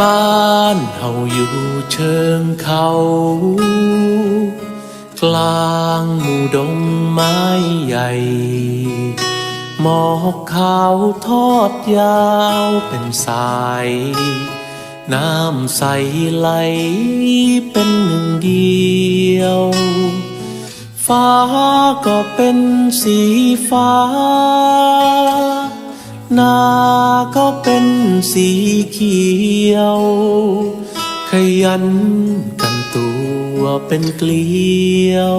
บ้านเฮาอยู่เชิงเขา กลางหมู่ดงไม้ใหญ่ หมอกขาวทอดยาวเป็นสาย น้ำใสไหลเป็นหนึ่งเดียว ฟ้าก็เป็นสีฟ้า นาก็เป็นสีเขียว ขยันกันตัวเป็นเกลียว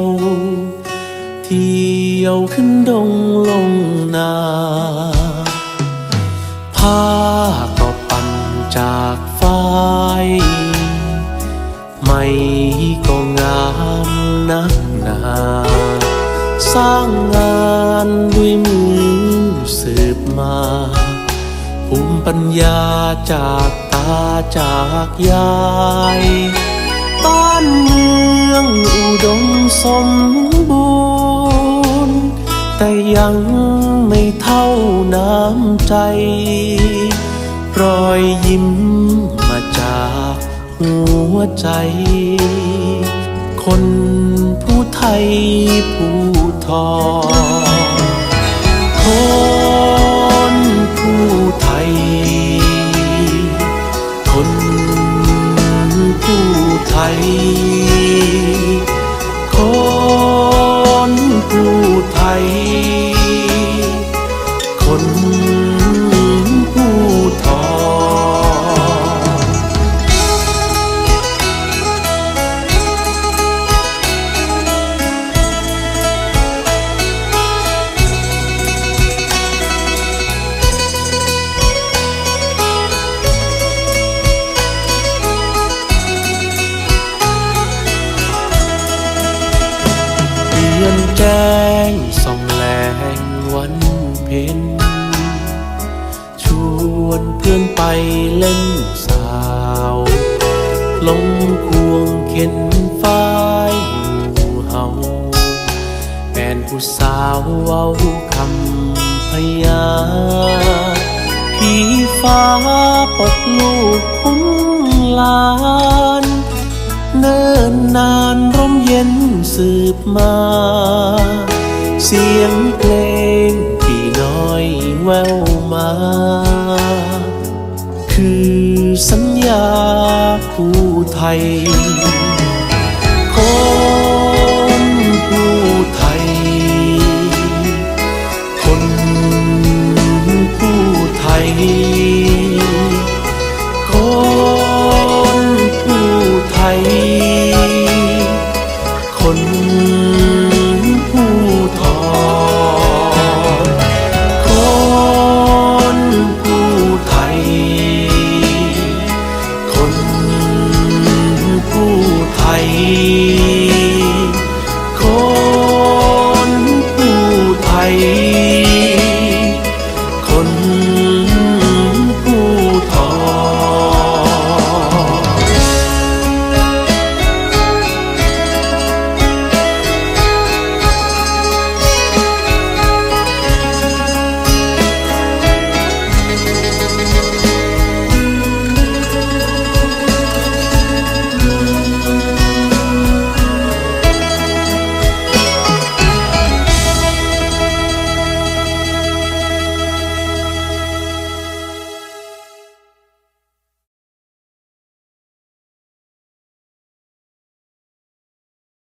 เที่ยวขึ้นดงลงนาผ้าก็ปั่นจากฝ้ายไม่ก็งามนักหนา สร้างงานด มา ภูมิปัญญาจากตาจากยาย บ้านเมืองอุดมสมบูรณ์ แต่ยังไม่เท่าน้ำใจ รอยยิ้มมาจากหัวใจ คนผู้ไทยผู้ทอ คนผู้ไทย คนผู้ไทย แจ้งส่องแลงวันเพ็ญชวนเพื่อนไปเล่นสาว ลงควงเข็นฝ้ายหมู่เฮาแฟนผู้สาวเว้าคำพยาพี่ฟ้าปกลูกคุ้มลาน เนิ่นนา เย็นสืบมา เสียงเพลงที่น้อยแววมา คือสัญญาผู้ไทยคนผู้ conmigo.